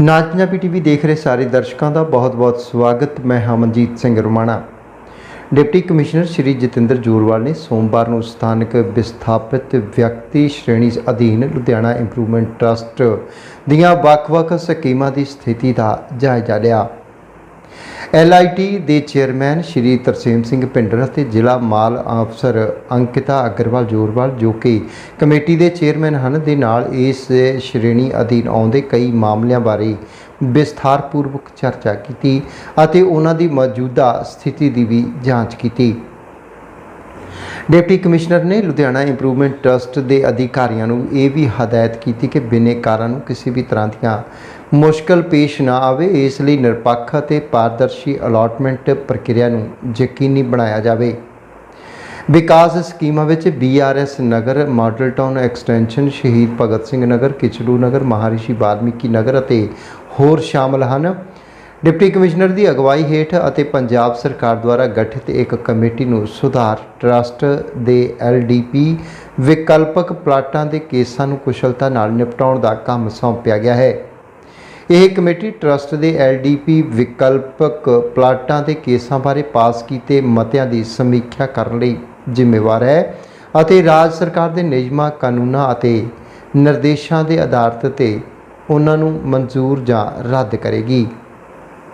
ਨਾਚ ਪੰਜਾਬੀ ਟੀਵੀ ਦੇਖ ਰਹੇ ਸਾਰੇ ਦਰਸ਼ਕਾਂ ਦਾ ਬਹੁਤ-ਬਹੁਤ ਸਵਾਗਤ। ਮੈਂ ਹਮਨਜੀਤ ਸਿੰਘ ਰੁਮਾਣਾ। ਡਿਪਟੀ ਕਮਿਸ਼ਨਰ ਸ਼੍ਰੀ ਜਤਿੰਦਰ ਜੋਰਵਾਲ ਨੇ ਸੋਮਵਾਰ ਨੂੰ ਸਥਾਨਕ ਵਿਸਥਾਪਿਤ ਵਿਅਕਤੀ ਸ਼੍ਰੇਣੀ ਅਧੀਨ ਲੁਧਿਆਣਾ ਇੰਪਰੂਵਮੈਂਟ ਟਰਸਟ ਦੀਆਂ ਵੱਖ-ਵੱਖ ਸਕੀਮਾਂ ਦੀ ਸਥਿਤੀ ਦਾ ਜਾਇਜ਼ਾ ਲਿਆ। ਐਲਆਈਟੀ ਦੇ ਚੇਅਰਮੈਨ ਸ਼੍ਰੀ ਤਰਸੇਮ ਸਿੰਘ ਪਿੰਡਰ ਅਤੇ ਜ਼ਿਲ੍ਹਾ ਮਾਲ ਅਫਸਰ ਅੰਕਿਤਾ ਅਗਰਵਾਲ ਜੋਰਵਾਲ, ਜੋ ਕਿ ਕਮੇਟੀ ਦੇ ਚੇਅਰਮੈਨ ਹਨ, ਦੇ ਨਾਲ ਇਸ ਸ਼੍ਰੇਣੀ ਅਧੀਨ ਆਉਂਦੇ ਕਈ ਮਾਮਲਿਆਂ ਬਾਰੇ ਵਿਸਥਾਰਪੂਰਵਕ ਚਰਚਾ ਕੀਤੀ ਅਤੇ ਉਹਨਾਂ ਦੀ ਮੌਜੂਦਾ ਸਥਿਤੀ ਦੀ ਵੀ ਜਾਂਚ ਕੀਤੀ। ਡਿਪਟੀ ਕਮਿਸ਼ਨਰ ਨੇ ਲੁਧਿਆਣਾ ਇੰਪਰੂਵਮੈਂਟ ਟਰਸਟ ਦੇ ਅਧਿਕਾਰੀਆਂ ਨੂੰ ਇਹ ਵੀ ਹਦਾਇਤ ਕੀਤੀ ਕਿ ਬਿਨੇਕਾਰਾਂ ਨੂੰ ਕਿਸੇ ਵੀ ਤਰ੍ਹਾਂ ਦੀਆਂ ਮੁਸ਼ਕਲ ਪੇਸ਼ ਨਾ ਆਵੇ। ਇਸ ਲਈ ਨਿਰਪੱਖ ਅਤੇ ਪਾਰਦਰਸ਼ੀ ਅਲਾਟਮੈਂਟ ਪ੍ਰਕਿਰਿਆ ਨੂੰ ਯਕੀਨੀ ਬਣਾਇਆ ਜਾਵੇ। ਵਿਕਾਸ ਸਕੀਮਾਂ ਵਿੱਚ BRS Nagar, model town extension, Shaheed Bhagat Singh ਨਗਰ, ਕਿਚੜੂ ਨਗਰ, ਮਹਾਰਿਸ਼ੀ ਵਾਲਮੀਕੀ ਨਗਰ ਅਤੇ ਹੋਰ ਸ਼ਾਮਲ ਹਨ। ਡਿਪਟੀ ਕਮਿਸ਼ਨਰ ਦੀ ਅਗਵਾਈ ਹੇਠ ਅਤੇ ਪੰਜਾਬ ਸਰਕਾਰ ਦੁਆਰਾ ਗਠਿਤ ਇੱਕ ਕਮੇਟੀ ਨੂੰ ਸੁਧਾਰ ਟਰਸਟ ਦੇ ਐਲਡੀਪੀ ਵਿਕਲਪਕ ਪਲਾਟਾਂ ਦੇ ਕੇਸਾਂ ਨੂੰ ਕੁਸ਼ਲਤਾ ਨਾਲ ਨਿਪਟਾਉਣ ਦਾ ਕੰਮ ਸੌਂਪਿਆ ਗਿਆ ਹੈ। ਇਹ ਕਮੇਟੀ ਟਰਸਟ ਦੇ ਐਲਡੀਪੀ ਵਿਕਲਪਕ ਪਲਾਟਾਂ ਦੇ ਕੇਸਾਂ ਬਾਰੇ ਪਾਸ ਕੀਤੇ ਮਤਿਆਂ ਦੀ ਸਮੀਖਿਆ ਕਰਨ ਲਈ ਜ਼ਿੰਮੇਵਾਰ ਹੈ ਅਤੇ ਰਾਜ ਸਰਕਾਰ ਦੇ ਨਿਯਮਾਂ, ਕਾਨੂੰਨਾਂ ਅਤੇ ਨਿਰਦੇਸ਼ਾਂ ਦੇ ਆਧਾਰ ਤੇ ਉਹਨਾਂ ਨੂੰ ਮਨਜ਼ੂਰ ਜਾਂ ਰੱਦ ਕਰੇਗੀ।